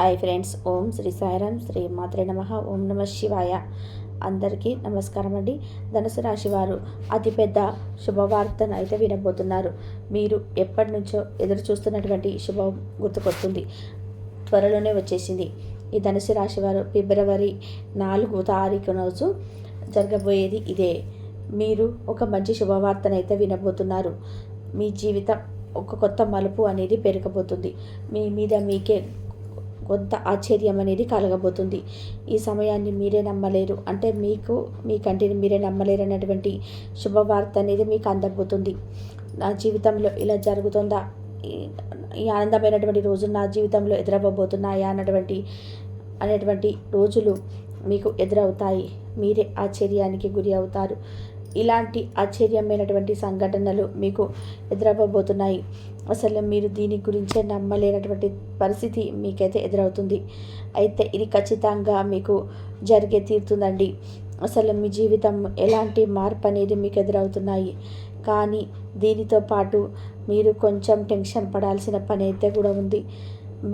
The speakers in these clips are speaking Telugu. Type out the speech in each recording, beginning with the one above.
హాయ్ ఫ్రెండ్స్ ఓం శ్రీ సాయిరామ్ శ్రీ మాత్రే నమ. ఓం నమ శివాయ. అందరికీ నమస్కారం అండి. ధనుసు రాశి వారు అతిపెద్ద శుభవార్తను అయితే వినబోతున్నారు. మీరు ఎప్పటి నుంచో ఎదురు చూస్తున్నటువంటి శుభం గుర్తుకొస్తుంది. త్వరలోనే వచ్చేసింది. ఈ ధనుసు రాశి వారు ఫిబ్రవరి నాలుగు తారీఖు రోజు జరగబోయేది ఇదే. మీరు ఒక మంచి శుభవార్తనైతే వినబోతున్నారు. మీ జీవితం ఒక కొత్త మలుపు అనేది పెరగబోతుంది. మీ మీద మీకే కొంత ఆశ్చర్యం అనేది కలగబోతుంది. ఈ సమయాన్ని మీరే నమ్మలేరు. అంటే మీకు మీ కంటిని మీరే నమ్మలేరు అన్నటువంటి శుభవార్త అనేది మీకు అందబోతుంది. నా జీవితంలో ఇలా జరుగుతుందా? ఈ- ఈ ఆనందమైనటువంటి రోజులు నా జీవితంలో ఎదురవ్వబోతున్నాయా అన్నటువంటి అనేటువంటి రోజులు మీకు ఎదురవుతాయి. మీరే ఆశ్చర్యానికి గురి అవుతారు. ఇలాంటి ఆశ్చర్యమైనటువంటి సంఘటనలు మీకు ఎదురవ్వబోతున్నాయి. అసలు మీరు దీని గురించే నమ్మలేనటువంటి పరిస్థితి మీకైతే ఎదురవుతుంది. అయితే ఇది ఖచ్చితంగా మీకు జరిగే తీరుతుందండి. అసలు మీ జీవితం ఎలాంటి మార్పు అనేది మీకు ఎదురవుతున్నాయి. కానీ దీనితో పాటు మీరు కొంచెం టెన్షన్ పడాల్సిన పని అయితే కూడా ఉంది.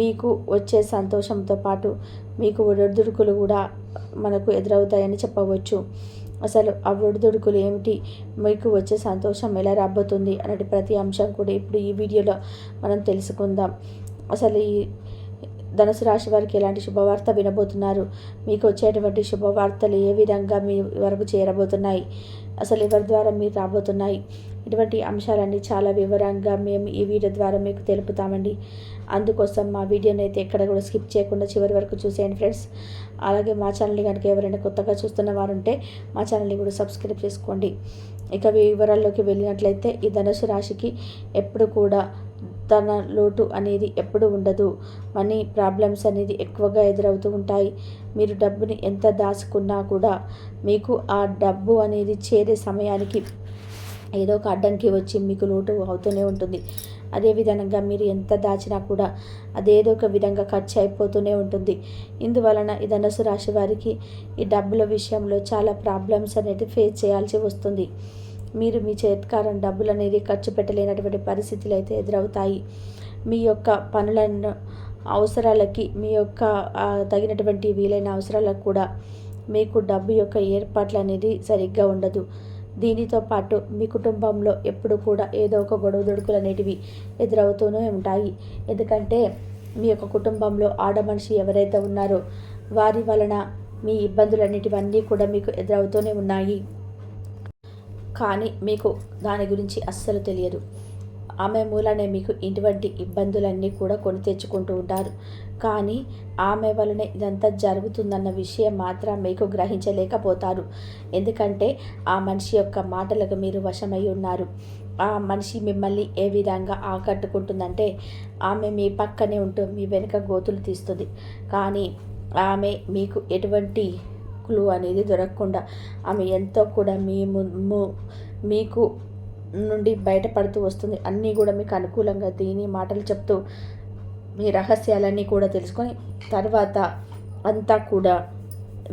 మీకు వచ్చే సంతోషంతో పాటు మీకు ఒడిదుడుకులు కూడా మనకు ఎదురవుతాయని చెప్పవచ్చు. అసలు ఆ ఒడిదుడుకులు ఏమిటి? మీకు వచ్చే సంతోషం ఎలా రాబోతుంది? అన్నటి ప్రతి అంశం కూడా ఇప్పుడు ఈ వీడియోలో మనం తెలుసుకుందాం. అసలు ఈ ధనుసు రాశి వారికి ఎలాంటి శుభవార్త వినబోతున్నారు? మీకు వచ్చేటువంటి శుభవార్తలు ఏ విధంగా మీ వరకు చేరబోతున్నాయి? అసలు ఎవరి ద్వారా మీరు రాబోతున్నాయి? ఇటువంటి అంశాలన్నీ చాలా వివరంగా మేము ఈ వీడియో ద్వారా మీకు తెలుపుతామండి. అందుకోసం మా వీడియోని అయితే ఎక్కడ కూడా స్కిప్ చేయకుండా చివరి వరకు చూసేయండి ఫ్రెండ్స్. అలాగే మా ఛానల్ని కనుక ఎవరైనా కొత్తగా చూస్తున్న వారు ఉంటే మా ఛానల్ని కూడా సబ్స్క్రైబ్ చేసుకోండి. ఇక వివరాల్లోకి వెళ్ళినట్లయితే ఈ ధనుసు రాశికి ఎప్పుడు కూడా తన లోటు అనేది ఎప్పుడు ఉండదు. మనీ ప్రాబ్లమ్స్ అనేది ఎక్కువగా ఎదురవుతూ ఉంటాయి. మీరు డబ్బుని ఎంత దాచుకున్నా కూడా మీకు ఆ డబ్బు అనేది చేరే సమయానికి ఏదో ఒక అడ్డంకి వచ్చి మీకు లోటు అవుతూనే ఉంటుంది. అదేవిధంగా మీరు ఎంత దాచినా కూడా అదేదో ఒక విధంగా ఖర్చు అయిపోతూనే ఉంటుంది. ఇందువలన ఈ ధనుసు రాశి వారికి ఈ డబ్బుల విషయంలో చాలా ప్రాబ్లమ్స్ అనేది ఫేస్ చేయాల్సి వస్తుంది. మీరు మీ చేత్కారం డబ్బులు అనేది ఖర్చు పెట్టలేనటువంటి పరిస్థితులు అయితే ఎదురవుతాయి. మీ యొక్క పనులను అవసరాలకి మీ యొక్క తగినటువంటి వీలైన అవసరాలకు కూడా మీకు డబ్బు యొక్క ఏర్పాట్లు అనేది సరిగ్గా ఉండదు. దీనితో పాటు మీ కుటుంబంలో ఎప్పుడు కూడా ఏదో ఒక గొడవ దొడుకులు అనేటివి ఎదురవుతూనే ఉంటాయి. ఎందుకంటే మీ యొక్క కుటుంబంలో ఆడ మనిషి ఎవరైతే ఉన్నారో వారి వలన మీ ఇబ్బందులన్నిటివన్నీ కూడా మీకు ఎదురవుతూనే ఉన్నాయి. కానీ మీకు దాని గురించి అస్సలు తెలియదు. ఆమె మూలనే మీకు ఇటువంటి ఇబ్బందులన్నీ కూడా కొని తెచ్చుకుంటూ ఉంటారు. కానీ ఆమె వలనే ఇదంతా జరుగుతుందన్న విషయం మాత్రం మీకు గ్రహించలేకపోతారు. ఎందుకంటే ఆ మనిషి యొక్క మాటలకు మీరు వశమై ఉన్నారు. ఆ మనిషి మిమ్మల్ని ఏ విధంగా ఆకట్టుకుంటుందంటే ఆమె మీ పక్కనే ఉంటూ మీ వెనుక గోతులు తీస్తుంది. కానీ ఆమె మీకు ఎటువంటి క్లూ అనేది దొరకకుండా ఆమె ఎంతో కూడా మీ ము- మీకు నుండి బయటపడుతూ వస్తుంది. అన్నీ కూడా మీకు అనుకూలంగా దీని మాటలు చెప్తూ మీ రహస్యాలన్నీ కూడా తెలుసుకొని తర్వాత అంతా కూడా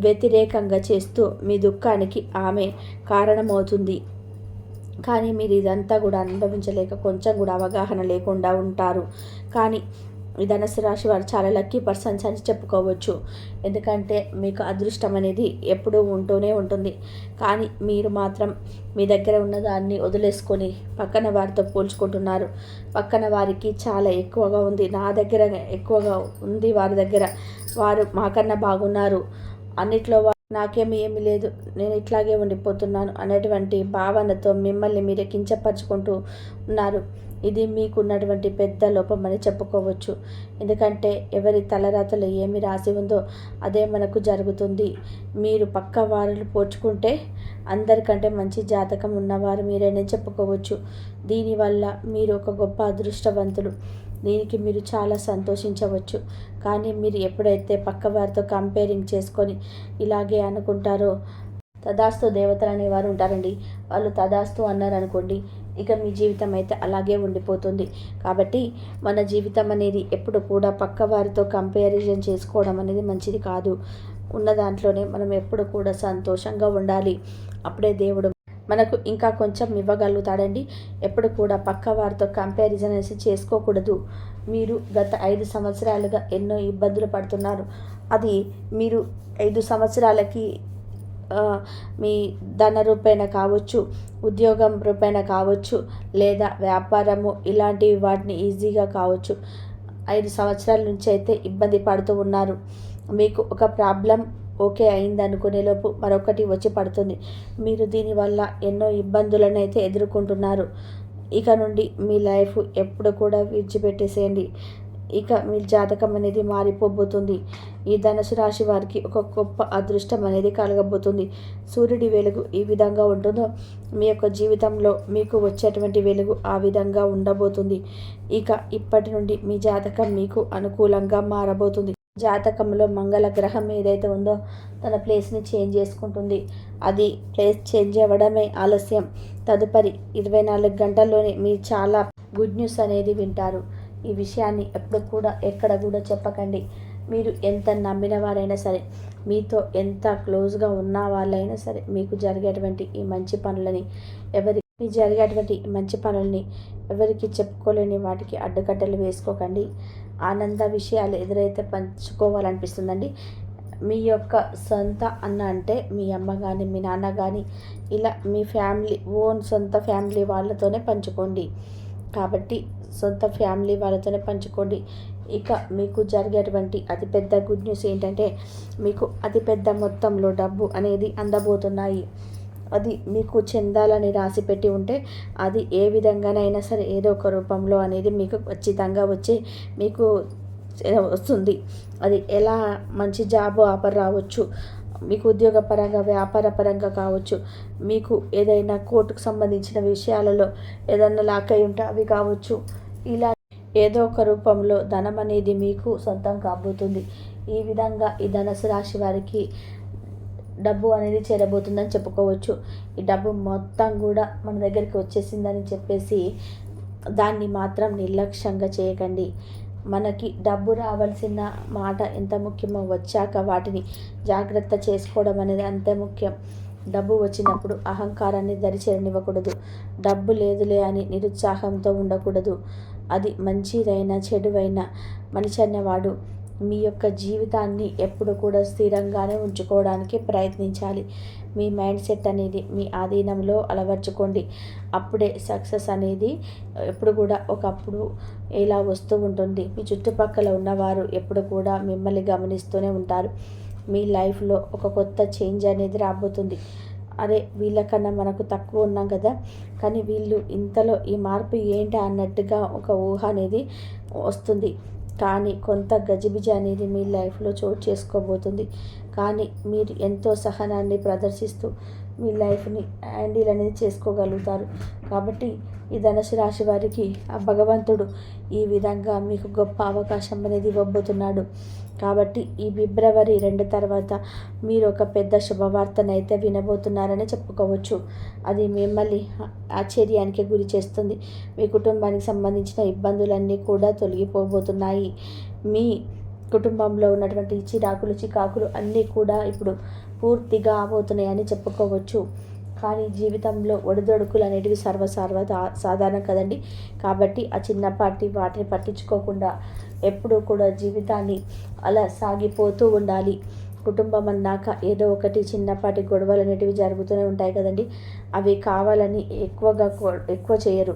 వ్యతిరేకంగా చేస్తూ మీ దుఃఖానికి ఆమె కారణమవుతుంది. కానీ మీరు ఇదంతా కూడా అనుభవించలేక కొంచెం కూడా అవగాహన లేకుండా ఉంటారు. కానీ ధనుసు రాశి వారు చాలా లక్కీ పర్సన్స్ అని చెప్పుకోవచ్చు. ఎందుకంటే మీకు అదృష్టం అనేది ఎప్పుడూ ఉంటూనే ఉంటుంది. కానీ మీరు మాత్రం మీ దగ్గర ఉన్న దాన్ని వదిలేసుకొని పక్కన వారితో పోల్చుకుంటున్నారు. పక్కన వారికి చాలా ఎక్కువగా ఉంది. నా దగ్గర ఎక్కువగా ఉంది వారి దగ్గర. వారు మాకన్నా బాగున్నారు. అన్నిట్లో నాకేమి ఏమీ లేదు. నేను ఇట్లాగే ఉండిపోతున్నాను అనేటువంటి భావనతో మిమ్మల్ని మీరే కించపరుచుకుంటూ ఉన్నారు. ఇది మీకున్నటువంటి పెద్ద లోపం అని చెప్పుకోవచ్చు. ఎందుకంటే ఎవరి తలరాతలో ఏమి రాసి ఉందో అదే మనకు జరుగుతుంది. మీరు పక్క వారిని పోల్చుకుంటే అందరికంటే మంచి జాతకం ఉన్నవారు మీరేనే చెప్పుకోవచ్చు. దీనివల్ల మీరు ఒక గొప్ప అదృష్టవంతులు. దీనికి మీరు చాలా సంతోషించవచ్చు. కానీ మీరు ఎప్పుడైతే పక్క వారితో కంపేరింగ్ చేసుకొని ఇలాగే అనుకుంటారో తదాస్తు దేవతలు అనేవారు ఉంటారండి. వాళ్ళు తదాస్తు అన్నారు అనుకోండి ఇక మీ జీవితం అయితే అలాగే ఉండిపోతుంది. కాబట్టి మన జీవితం అనేది ఎప్పుడు కూడా పక్క వారితో కంపారిజన్ చేసుకోవడం అనేది మంచిది కాదు. ఉన్న దాంట్లోనే మనం ఎప్పుడు కూడా సంతోషంగా ఉండాలి. అప్పుడే దేవుడు మనకు ఇంకా కొంచెం ఇవ్వగలుగుతాడండి. ఎప్పుడు కూడా పక్క వారితో కంపారిజన్ అనేసి చేసుకోకూడదు. మీరు గత ఐదు సంవత్సరాలుగా ఎన్నో ఇబ్బందులు పడుతున్నారు. అది మీరు ఐదు సంవత్సరాలకి మీ ధన రూపేణ కావచ్చు ఉద్యోగం రూపేణ కావచ్చు లేదా వ్యాపారము ఇలాంటి వాటిని ఈజీగా కావచ్చు. ఐదు సంవత్సరాల నుంచి అయితే ఇబ్బంది పడుతూ ఉన్నారు. మీకు ఒక ప్రాబ్లం ఓకే అయింది అనుకునేలోపు మరొకటి వచ్చి పడుతుంది. మీరు దీనివల్ల ఎన్నో ఇబ్బందులను అయితే ఎదుర్కొంటున్నారు. ఇక నుండి మీ లైఫ్ ఎప్పుడు కూడా విడిచిపెట్టేసేయండి. ఇక మీ జాతకం అనేది మారిపోబోతుంది. ఈ ధనుసు రాశి వారికి ఒక గొప్ప అదృష్టం అనేది కలగబోతుంది. సూర్యుడి వెలుగు ఈ విధంగా ఉంటుందో మీ యొక్క జీవితంలో మీకు వచ్చేటువంటి వెలుగు ఆ విధంగా ఉండబోతుంది. ఇక ఇప్పటి నుండి మీ జాతకం మీకు అనుకూలంగా మారబోతుంది. జాతకంలో మంగళ గ్రహం ఏదైతే ఉందో తన ప్లేస్ని చేంజ్ చేసుకుంటుంది. అది ప్లేస్ చేంజ్ అవ్వడమే ఆలస్యం. తదుపరి ఇరవై నాలుగు గంటల్లోనే మీరు చాలా గుడ్ న్యూస్ అనేది వింటారు. ఈ విషయాన్ని ఎప్పుడు కూడా ఎక్కడ కూడా చెప్పకండి. మీరు ఎంత నమ్మిన వారైనా సరే మీతో ఎంత క్లోజ్గా ఉన్న వాళ్ళైనా సరే మీకు జరిగేటువంటి ఈ మంచి పనులని ఎవరి మీ జరిగేటువంటి మంచి పనుల్ని ఎవరికి చెప్పుకోలేని వాటికి అడ్డుకట్టలు వేసుకోకండి. ఆనంద విషయాలు ఎదురైతే పంచుకోవాలనిపిస్తుందండి. మీ యొక్క సొంత అన్న అంటే మీ అమ్మ కానీ మీ నాన్న కానీ ఇలా మీ ఫ్యామిలీ ఓన్ సొంత ఫ్యామిలీ వాళ్ళతోనే పంచుకోండి. కాబట్టి సొంత ఫ్యామిలీ వాళ్ళతోనే పంచుకోండి. ఇక మీకు జరిగేటువంటి అతిపెద్ద గుడ్ న్యూస్ ఏంటంటే మీకు అతిపెద్ద మొత్తంలో డబ్బు అనేది అందబోతున్నాయి. అది మీకు చెందాలని రాసి పెట్టి ఉంటే అది ఏ విధంగానైనా సరే ఏదో ఒక రూపంలో అనేది మీకు ఖచ్చితంగా వచ్చి మీకు వస్తుంది. అది ఎలా మంచి జాబ్ ఆఫర్ రావచ్చు మీకు ఉద్యోగపరంగా వ్యాపార పరంగా కావచ్చు మీకు ఏదైనా కోర్టుకు సంబంధించిన విషయాలలో ఏదైనా లాక్ అయి ఉంటే అవి కావచ్చు ఇలా ఏదో ఒక రూపంలో ధనం అనేది మీకు సొంతం కాబోతుంది. ఈ విధంగా ఈ ధనసు రాశి వారికి డబ్బు అనేది చేరబోతుందని చెప్పుకోవచ్చు. ఈ డబ్బు మొత్తం కూడా మన దగ్గరికి వచ్చేసిందని చెప్పేసి దాన్ని మాత్రం నిర్లక్ష్యంగా చేయకండి. మనకి డబ్బు రావాల్సిన మాట ఎంత ముఖ్యమో వచ్చాక వాటిని జాగ్రత్త చేసుకోవడం అనేది అంతే ముఖ్యం. డబ్బు వచ్చినప్పుడు అహంకారాన్ని దరిచేరనివ్వకూడదు. డబ్బు లేదులే అని నిరుత్సాహంతో ఉండకూడదు. అది మంచిదైనా చెడువైనా మనిషి అన్నవాడు మీ యొక్క జీవితాన్ని ఎప్పుడు కూడా స్థిరంగానే ఉంచుకోవడానికి ప్రయత్నించాలి. మీ మైండ్ సెట్ అనేది మీ ఆధీనంలో అలవర్చుకోండి. అప్పుడే సక్సెస్ అనేది ఎప్పుడు కూడా ఒకప్పుడు ఇలా వస్తూ ఉంటుంది. మీ చుట్టుపక్కల ఉన్నవారు ఎప్పుడు కూడా మిమ్మల్ని గమనిస్తూనే ఉంటారు. మీ లైఫ్లో ఒక కొత్త చేంజ్ అనేది రాబోతుంది. అరే వీళ్ళకన్నా మనకు తక్కువ ఉన్నాం కదా. కానీ వీళ్ళు ఇంతలో ఈ మార్పు ఏంటి అన్నట్టుగా ఒక ఊహ అనేది వస్తుంది. కానీ కొంత గజిబిజ అనేది మీ లైఫ్లో చోటు చేసుకోబోతుంది. కానీ మీరు ఎంతో సహనాన్ని ప్రదర్శిస్తూ మీ లైఫ్ని హ్యాండిల్ అనేది చేసుకోగలుగుతారు. కాబట్టి ఈ ధనుసు రాశి వారికి ఆ భగవంతుడు ఈ విధంగా మీకు గొప్ప అవకాశం అనేది ఇవ్వబోతున్నాడు. కాబట్టి ఈ ఫిబ్రవరి రెండు తర్వాత మీరు ఒక పెద్ద శుభవార్తనైతే వినబోతున్నారని చెప్పుకోవచ్చు. అది మిమ్మల్ని ఆశ్చర్యానికి గురి చేస్తుంది. మీ కుటుంబానికి సంబంధించిన ఇబ్బందులన్నీ కూడా తొలగిపోబోతున్నాయి. మీ కుటుంబంలో ఉన్నటువంటి చిరాకులు చికాకులు అన్నీ కూడా ఇప్పుడు పూర్తిగా అవబోతున్నాయని చెప్పుకోవచ్చు. కానీ జీవితంలో ఒడిదొడుకులు అనేటివి సర్వసర్వ సాధారణం కదండి. కాబట్టి ఆ చిన్నపాటి వాటిని పట్టించుకోకుండా ఎప్పుడూ కూడా జీవితాన్ని అలా సాగిపోతూ ఉండాలి. కుటుంబం అన్నాక ఏదో ఒకటి చిన్నపాటి గొడవలు అనేటివి జరుగుతూనే ఉంటాయి కదండి. అవి కావాలని ఎక్కువగా ఎక్కువ చేయరు.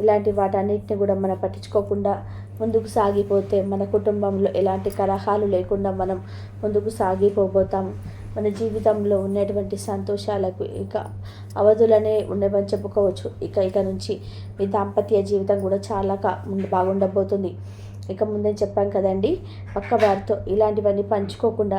ఇలాంటి వాటన్నిటిని కూడా మనం పట్టించుకోకుండా ముందుకు సాగిపోతే మన కుటుంబంలో ఎలాంటి కలహాలు లేకుండా మనం ముందుకు సాగిపోబోతాం. మన జీవితంలో ఉన్నటువంటి సంతోషాలకు ఇక అవధులనే ఉండవని చెప్పుకోవచ్చు. ఇక ఇక నుంచి మీ దాంపత్య జీవితం కూడా చాలా బాగుండబోతుంది. ఇక ముందే చెప్పాం కదండి పక్క వారితో ఇలాంటివన్నీ పంచుకోకుండా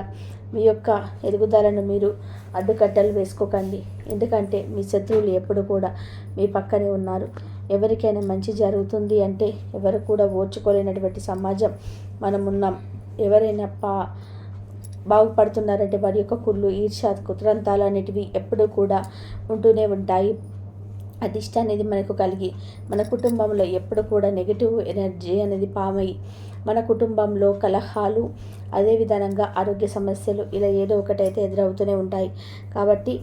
మీ యొక్క ఎదుగుదలను మీరు అడ్డుకట్టలు వేసుకోకండి. ఎందుకంటే మీ శత్రువులు ఎప్పుడు కూడా మీ పక్కనే ఉన్నారు. ఎవరికైనా మంచి జరుగుతుంది అంటే ఎవరు కూడా ఓర్చుకోలేనటువంటి సమాజం మనం ఉన్నాం. ఎవరైనా పా బాగుపడుతున్నారంటే వారి యొక్క కుళ్ళు ఈర్ష కుతురంతాలు అనేటివి ఎప్పుడూ కూడా ఉంటూనే ఉంటాయి. అదిష్ట అనేది మనకు కలిగి మన కుటుంబంలో ఎప్పుడు కూడా నెగిటివ్ ఎనర్జీ అనేది పామై మన కుటుంబంలో కలహాలు అదే విధంగా ఆరోగ్య సమస్యలు ఇలా ఏదో ఒకటైతే ఎదురవుతూనే ఉంటాయి. కాబట్టి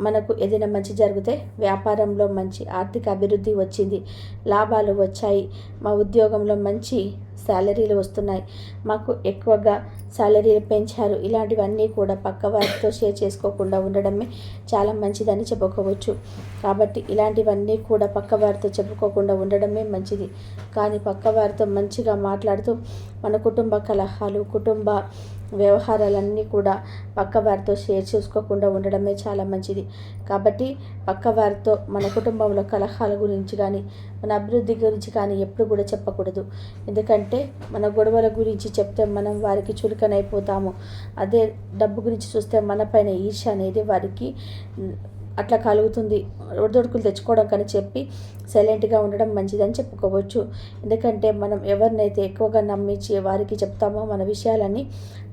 మనకు ఏదైనా మంచి జరిగితే వ్యాపారంలో మంచి ఆర్థిక అభివృద్ధి వచ్చింది లాభాలు వచ్చాయి మా ఉద్యోగంలో మంచి శాలరీలు వస్తున్నాయి. మాకు ఎక్కువగా శాలరీలు పెంచారు. ఇలాంటివన్నీ కూడా పక్క వారితో షేర్ చేసుకోకుండా ఉండడమే చాలా మంచిదని చెప్పుకోవచ్చు. కాబట్టి ఇలాంటివన్నీ కూడా పక్క వారితో చెప్పుకోకుండా ఉండడమే మంచిది. కానీ పక్క వారితో మంచిగా మాట్లాడుతూ మన కుటుంబ కలహాలు కుటుంబ వ్యవహారాలన్నీ కూడా పక్క వారితో షేర్ చేసుకోకుండా ఉండడమే చాలా మంచిది. కాబట్టి పక్క వారితో మన కుటుంబంలో కలహాల గురించి కానీ మన అభివృద్ధి గురించి కానీ ఎప్పుడు కూడా చెప్పకూడదు. ఎందుకంటే మన గొడవల గురించి చెప్తే మనం వారికి చులకనైపోతాము. అదే డబ్బు గురించి చూస్తే మన పైన ఈర్ష అనేది వారికి అట్లా కలుగుతుంది. ఒడిదొడుకులు తెచ్చుకోవడం కానీ చెప్పి సైలెంట్గా ఉండడం మంచిదని చెప్పుకోవచ్చు. ఎందుకంటే మనం ఎవరినైతే ఎక్కువగా నమ్మించి వారికి చెప్తామో మన విషయాలన్నీ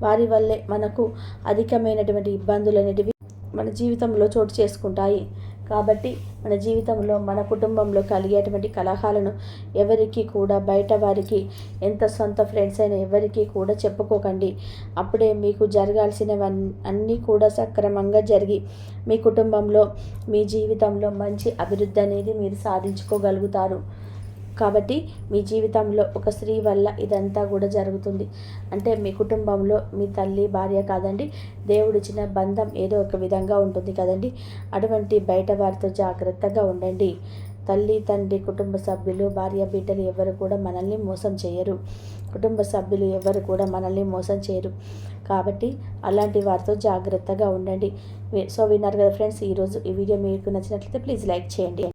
వారి వల్లే మనకు అధికమైనటువంటి ఇబ్బందులు అనేటివి మన జీవితంలో చోటు చేసుకుంటాయి. కాబట్టి మన జీవితంలో మన కుటుంబంలో కలిగేటువంటి కలహాలను ఎవరికి కూడా బయట వారికి ఎంత సొంత ఫ్రెండ్స్ అయినా ఎవరికి కూడా చెప్పుకోకండి. అప్పుడే మీకు జరగాల్సినవన్నీ అన్నీ కూడా సక్రమంగా జరిగి మీ కుటుంబంలో మీ జీవితంలో మంచి అభివృద్ధి అనేది మీరు సాధించుకోగలుగుతారు. కాబట్టి మీ జీవితంలో ఒక స్త్రీ వల్ల ఇదంతా కూడా జరుగుతుంది. అంటే మీ కుటుంబంలో మీ తల్లి భార్య కాదండి దేవుడిచ్చిన బంధం ఏదో ఒక విధంగా ఉంటుంది కదండి. అటువంటి బయట వారితో జాగ్రత్తగా ఉండండి. తల్లి తండ్రి కుటుంబ సభ్యులు భార్య బిడ్డలు ఎవరు కూడా మనల్ని మోసం చేయరు. కుటుంబ సభ్యులు ఎవరు కూడా మనల్ని మోసం చేయరు. కాబట్టి అలాంటి వారితో జాగ్రత్తగా ఉండండి. సో విన్నారు కదా ఫ్రెండ్స్ ఈరోజు ఈ వీడియో మీకు నచ్చినట్లయితే ప్లీజ్ లైక్ చేయండి.